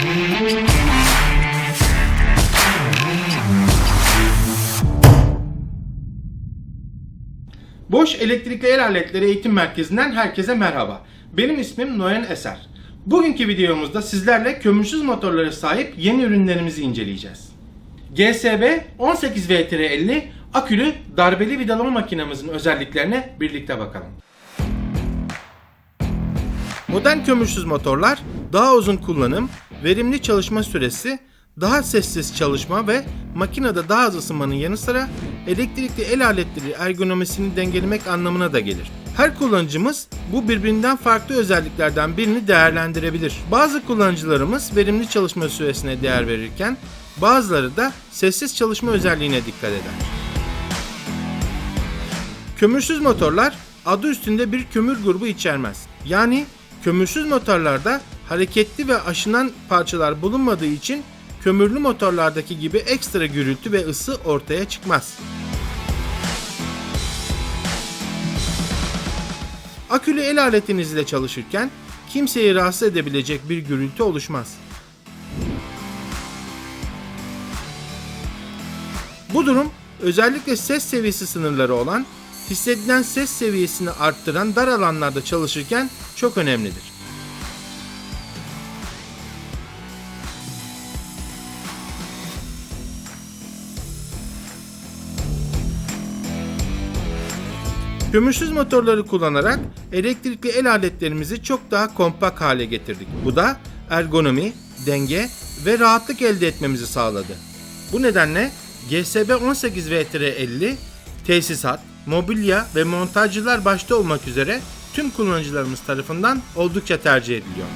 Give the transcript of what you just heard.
Boş Elektrikli El Aletleri Eğitim Merkezi'nden herkese merhaba. Benim ismim Noyan Eser. Bugünkü videomuzda sizlerle kömürsüz motorlara sahip yeni ürünlerimizi inceleyeceğiz. GSB 18V-50 akülü darbeli vidalama makinemizin özelliklerine birlikte bakalım. Modern kömürsüz motorlar daha uzun kullanım, verimli çalışma süresi, daha sessiz çalışma ve makinede daha az ısınmanın yanı sıra elektrikli el aletleri ergonomisini dengelemek anlamına da gelir. Her kullanıcımız bu birbirinden farklı özelliklerden birini değerlendirebilir. Bazı kullanıcılarımız verimli çalışma süresine değer verirken bazıları da sessiz çalışma özelliğine dikkat eder. Kömürsüz motorlar adı üstünde bir kömür grubu içermez. Yani kömürsüz motorlarda hareketli ve aşınan parçalar bulunmadığı için kömürlü motorlardaki gibi ekstra gürültü ve ısı ortaya çıkmaz. Akülü el aletiniz ile çalışırken kimseyi rahatsız edebilecek bir gürültü oluşmaz. Bu durum özellikle ses seviyesi sınırları olan, hissedilen ses seviyesini arttıran dar alanlarda çalışırken çok önemlidir. Kömürsüz motorları kullanarak elektrikli el aletlerimizi çok daha kompakt hale getirdik. Bu da ergonomi, denge ve rahatlık elde etmemizi sağladı. Bu nedenle GSB 18V-50 tesisat, mobilya ve montajcılar başta olmak üzere tüm kullanıcılarımız tarafından oldukça tercih ediliyor.